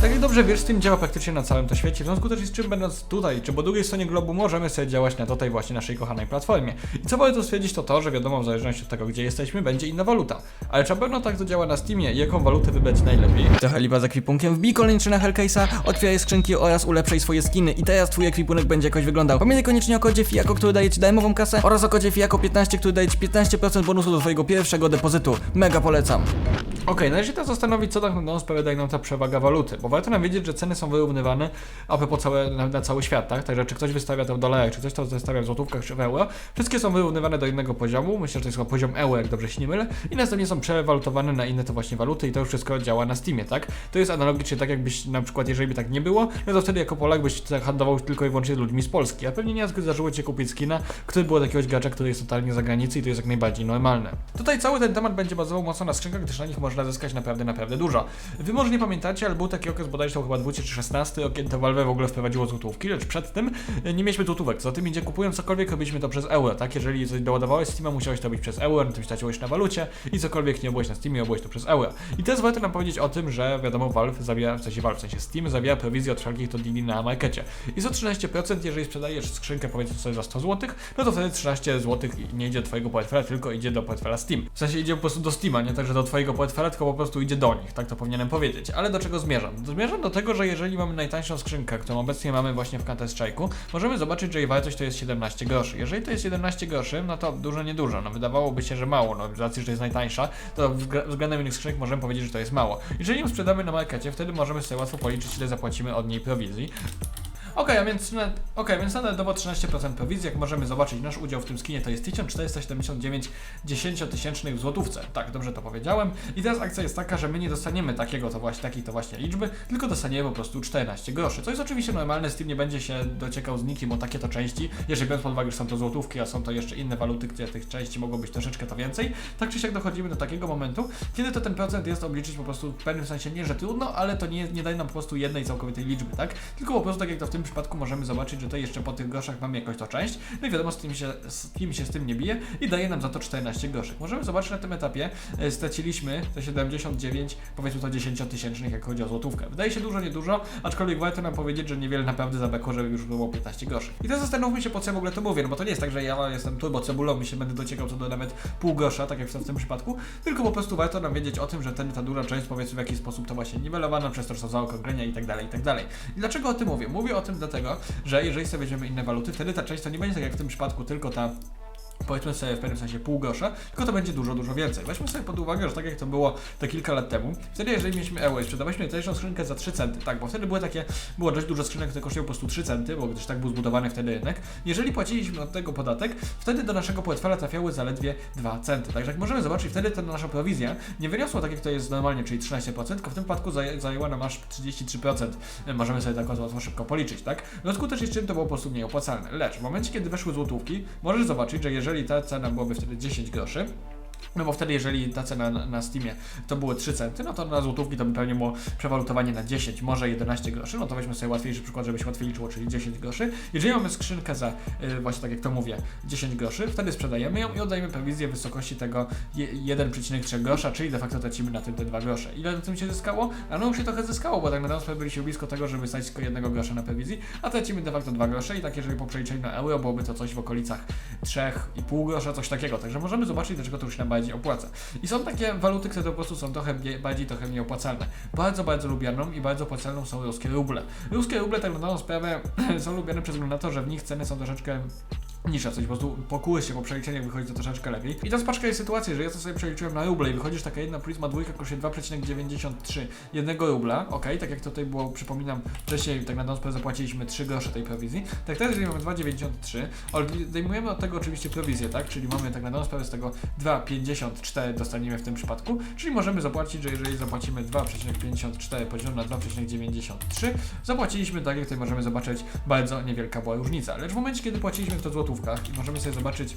Tak jak dobrze wiesz, Steam działa praktycznie na całym to świecie, w związku też z czym będąc tutaj, czy po drugiej stronie globu, możemy sobie działać na tej właśnie naszej kochanej platformie. I co warto stwierdzić to to, że wiadomo, w zależności od tego, gdzie jesteśmy, będzie inna waluta. Ale czy na pewno tak to działa na Steamie i jaką walutę wybrać najlepiej? Trochę lipa z ekwipunkiem, wbij na Hellcase'a, otwieraj skrzynki oraz ulepszaj swoje skiny i teraz twój ekwipunek będzie jakoś wyglądał. Pamiętaj koniecznie o kodzie FIAKO, który daje ci darmową kasę oraz o kodzie FIAKO 15, który daje ci 15% bonusu do twojego pierwszego depozytu. Mega polecam. Okej, należy teraz zastanowić, co tak naprawdę sprawia daje nam ta przewaga waluty, bo warto nam wiedzieć, że ceny są wyrównywane a propos całe, na, na cały świat, tak? Także czy ktoś wystawia to w dolarach, czy ktoś to wystawia w złotówkach, czy w euro, wszystkie są wyrównywane do jednego poziomu, myślę, że to jest poziom euro, jak dobrze się nie mylę, i następnie są przewalutowane na inne to właśnie waluty i to już wszystko działa na Steamie, tak? To jest analogicznie tak, jakbyś na przykład, jeżeli by tak nie było, no to wtedy jako Polak byś tak handlował tylko i wyłącznie z ludźmi z Polski, a pewnie nie zdarzyło Ci kupić skina, który był od jakiegoś gracza, który jest totalnie za granicą i to jest jak najbardziej normalne. Tutaj cały ten temat będzie bazował mocno na skrzynkach, gdyż na nich można zyskać naprawdę, naprawdę dużo. Wy może nie pamiętacie, ale był taki okres bodajże to chyba 2016, kiedy to Valve w ogóle wprowadziło złotówki, lecz przed tym e, nie mieliśmy złotówek. Za tym idzie kupując cokolwiek, robiliśmy to przez euro, tak? Jeżeli coś doładowałeś Steama, musiałeś to robić przez euro, no to straciłeś na walucie i cokolwiek nie byłeś na Steamie, byłeś to przez euro. I teraz warto nam powiedzieć o tym, że wiadomo, Valve zabiera, w sensie Valve, w sensie Steam zabiera prowizję od wszelkich to deali na markecie. I za 13%, jeżeli sprzedajesz skrzynkę powiedzmy sobie za 100 zł, no to wtedy 13 zł nie idzie do twojego portfela, tylko idzie do portfela Steam. W sensie idzie po prostu do Steama, nie tak, że do twojego portfela, tylko po prostu idzie do nich, tak to powinienem powiedzieć. Ale do czego zmierzam? Zmierzam do tego, że jeżeli mamy najtańszą skrzynkę, którą obecnie mamy właśnie w Counter Strike'u, możemy zobaczyć, że jej wartość to jest 17 groszy. Jeżeli to jest 17 groszy, no to dużo, niedużo. No wydawałoby się, że mało, no z racji, że jest najtańsza, to wzg- względem innych skrzynek możemy powiedzieć, że to jest mało. Jeżeli ją sprzedamy na markecie, wtedy możemy sobie łatwo policzyć, ile zapłacimy od niej prowizji. Okej, a więc, okej, więc nadal dobo 13% prowizji, jak możemy zobaczyć, nasz udział w tym skinie to jest 1479 dziesięciotysięcznych w złotówce. Tak, dobrze to powiedziałem. I teraz akcja jest taka, że my nie dostaniemy takiego to właśnie, takiej to właśnie liczby, tylko dostaniemy po prostu 14 groszy. Co jest oczywiście normalne, Steam nie będzie się dociekał z nikim o takie to części, jeżeli biorąc pod uwagę, że są to złotówki, a są to jeszcze inne waluty, gdzie tych części mogło być troszeczkę to więcej. Tak czy siak dochodzimy do takiego momentu, kiedy to ten procent jest obliczyć po prostu w pewnym sensie nie, że trudno, ale to nie, nie daje nam po prostu jednej całkowitej liczby, tak? Tylko po prostu tak jak to w tym przypadku możemy zobaczyć, że tutaj jeszcze po tych groszach mamy jakoś to część, no i wiadomo, z tym się, z kim się z tym nie bije i daje nam za to 14 groszek. Możemy zobaczyć na tym etapie, e, straciliśmy te 79, powiedzmy to 10 tysięcznych, jak chodzi o złotówkę. Wydaje się dużo, niedużo, aczkolwiek warto nam powiedzieć, że niewiele naprawdę zabrakło, żeby już było 15 groszy. I teraz zastanówmy się, po co ja w ogóle to mówię, no bo to nie jest tak, że ja jestem turbo cebulą i się będę dociekał co do nawet pół grosza, tak jak w tym przypadku, tylko po prostu warto nam wiedzieć o tym, że ten, ta duża część powiedzmy w jakiś sposób to właśnie niwelowana przez to, że są zaokrąglenia i tak dalej, i tak dalej. I dlaczego o tym mówię? Mówię o tym dlatego, że jeżeli sobie weźmiemy inne waluty, wtedy ta część to nie będzie tak jak w tym przypadku tylko ta powiedzmy sobie w pewnym sensie pół grosza, tylko to będzie dużo, dużo więcej. Weźmy sobie pod uwagę, że tak jak to było te kilka lat temu, wtedy jeżeli mieliśmy euro i sprzedawaliśmy najtańszą skrzynkę za 3 centy, tak, bo wtedy były takie, było dość dużo skrzynek, które kosztowały po prostu 3 centy, bo gdyż tak był zbudowany wtedy rynek. Jeżeli płaciliśmy od tego podatek, wtedy do naszego portfela trafiały zaledwie 2 centy. Także jak możemy zobaczyć, wtedy ta nasza prowizja nie wyniosła tak jak to jest normalnie, czyli 13%, tylko w tym przypadku zaj zajęła nam aż 33%. Możemy sobie tak łatwo szybko policzyć, tak? W związku też czym to było po prostu mniej opłacalne. Lecz w momencie, kiedy weszły złotówki, możesz zobaczyć, że jeżeli ta cena byłaby wtedy 10 groszy, no bo wtedy, jeżeli ta cena na, Steamie to były 3 centy, no to na złotówki to by pewnie było przewalutowanie na 10, może 11 groszy. No to weźmy sobie łatwiejszy przykład, żeby się łatwiej liczyło, czyli 10 groszy. Jeżeli mamy skrzynkę za, yy, właśnie tak jak to mówię, 10 groszy, wtedy sprzedajemy ją i oddajemy prowizję w wysokości tego je- 1,3 grosza, czyli de facto tracimy na tym te 2 grosze. Ile na tym się zyskało? A no się trochę zyskało, bo tak naprawdę byliśmy blisko tego, żeby stać tylko 1 grosza na prowizji, a tracimy de facto 2 grosze i tak jeżeli po przeliczeniu na euro byłoby to coś w okolicach 3,5 grosza, coś takiego. Także możemy zobaczyć, dlaczego to już się bardziej opłaca. I są takie waluty, które po prostu są trochę bardziej, trochę mniej opłacalne. Bardzo, bardzo lubianą i bardzo opłacalną są ruskie ruble. Ruskie ruble, tak na sprawę, są lubiane przez względu na to, że w nich ceny są troszeczkę niższa, coś po prostu pokuły się po przeliczeniach wychodzi to troszeczkę lepiej. I teraz paczka jest sytuacja, że ja to sobie przeliczyłem na ruble i wychodzi, że taka jedna Prisma dwójka kosztuje 2,93 jednego rubla, ok, tak jak tutaj było, przypominam, wcześniej tak na sprawę zapłaciliśmy 3 grosze tej prowizji, tak teraz mamy 2,93, odejmujemy od tego oczywiście prowizję, tak, czyli mamy tak na sprawę z tego 2,54 dostaniemy w tym przypadku, czyli możemy zapłacić, że jeżeli zapłacimy 2,54 podzielone na 2,93, zapłaciliśmy, tak jak tutaj możemy zobaczyć, bardzo niewielka była różnica, lecz w momencie, kiedy płaciliśmy to i możemy sobie zobaczyć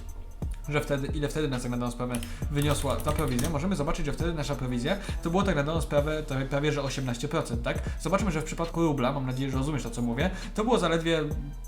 że wtedy, ile wtedy nas tak na dobrą sprawę wyniosła ta prowizja, możemy zobaczyć, że wtedy nasza prowizja to było tak na dobrą sprawę to prawie, że 18%, tak? Zobaczmy, że w przypadku rubla, mam nadzieję, że rozumiesz to, co mówię, to było zaledwie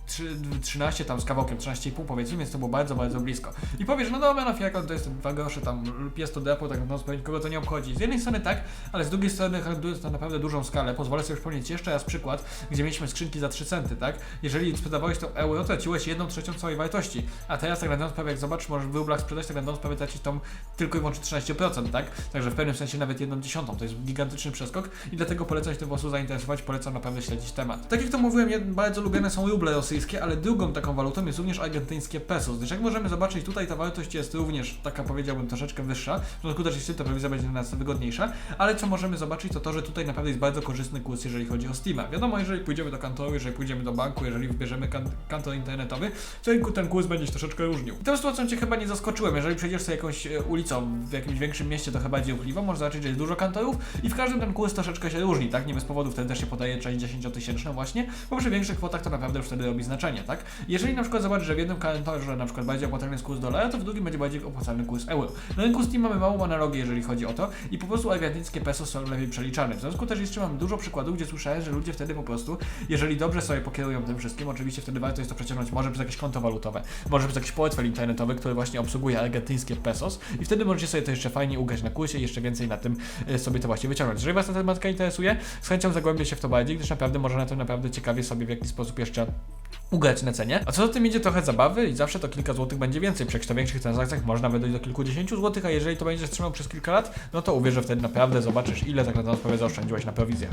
trzy- 13 tam z kawałkiem, 13,5 powiedzmy, więc to było bardzo, bardzo blisko. I powiesz, no dobra, no fiakon to jest 2 grosze tam jest to depo, tak na dobrą sprawę nikogo to nie obchodzi. Z jednej strony tak, ale z drugiej strony handluje to naprawdę dużą skalę. Pozwolę sobie przypomnieć jeszcze raz przykład, gdzie mieliśmy skrzynki za 3 centy, tak? Jeżeli sprzedawałeś to euro, traciłeś 1 trzecią całej wartości, a teraz tak na dobrą sprawę, jak zobacz, możesz w rublach sprzedać, tak dobrą sprawę tracić tą tylko i wyłącznie 13%, tak? Także w pewnym sensie nawet 1 dziesiątą, to jest gigantyczny przeskok i dlatego polecam się tym prostu zainteresować, polecam naprawdę śledzić temat. Tak jak to mówiłem, bardzo lubiane są ruble rosyjskie, ale drugą taką walutą jest również argentyńskie peso. Zresztą jak możemy zobaczyć, tutaj ta wartość jest również taka powiedziałbym troszeczkę wyższa, w związku też z ta prowizja będzie dla nas wygodniejsza, ale co możemy zobaczyć to to, że tutaj naprawdę jest bardzo korzystny kurs, jeżeli chodzi o Steama. Wiadomo, jeżeli pójdziemy do kantoru, jeżeli pójdziemy do banku, jeżeli wybierzemy kan kantor internetowy, to ten kurs będzie się troszeczkę różnił. I tą sytuacją Cię chyba nie zaskoczyłem, jeżeli przejdziesz sobie jakąś e, ulicą w jakimś większym mieście, to chyba bardziej uchliwo, możesz zobaczyć, że jest dużo kantorów i w każdym ten kurs troszeczkę się różni, tak? Nie bez powodu wtedy też się podaje część 10-tysięczną właśnie, bo przy większych kwotach to naprawdę już wtedy robi znaczenie, tak? Jeżeli na przykład zobaczysz, że w jednym kalendarzu na przykład bardziej opłacalny jest kurs dolara, to w drugim będzie bardziej opłacalny kurs euro. Na rynku Steam mamy małą analogię, jeżeli chodzi o to i po prostu argentyńskie peso są lepiej przeliczane. W związku też jeszcze mam dużo przykładów, gdzie słyszałem, że ludzie wtedy po prostu, jeżeli dobrze sobie pokierują tym wszystkim, oczywiście wtedy warto jest to przeciągnąć może przez jakieś konto walutowe, może przez jakiś portfel internetowy, który właśnie obsługuje argentyńskie pesos i wtedy możecie sobie to jeszcze fajnie ugrać na kursie i jeszcze więcej na tym e, sobie to właśnie wyciągnąć. Jeżeli Was ta tematyka interesuje, z chęcią zagłębię się w to bardziej, gdyż naprawdę można na tym naprawdę ciekawie sobie w jakiś sposób jeszcze ugrać na cenie. A co za tym idzie trochę zabawy i zawsze to kilka złotych będzie więcej. Przy jakichś większych transakcjach można dojść do kilkudziesięciu złotych, a jeżeli to będziesz trzymał przez kilka lat, no to uwierz, że wtedy naprawdę zobaczysz ile tak naprawdę sprawę zaoszczędziłeś na prowizjach.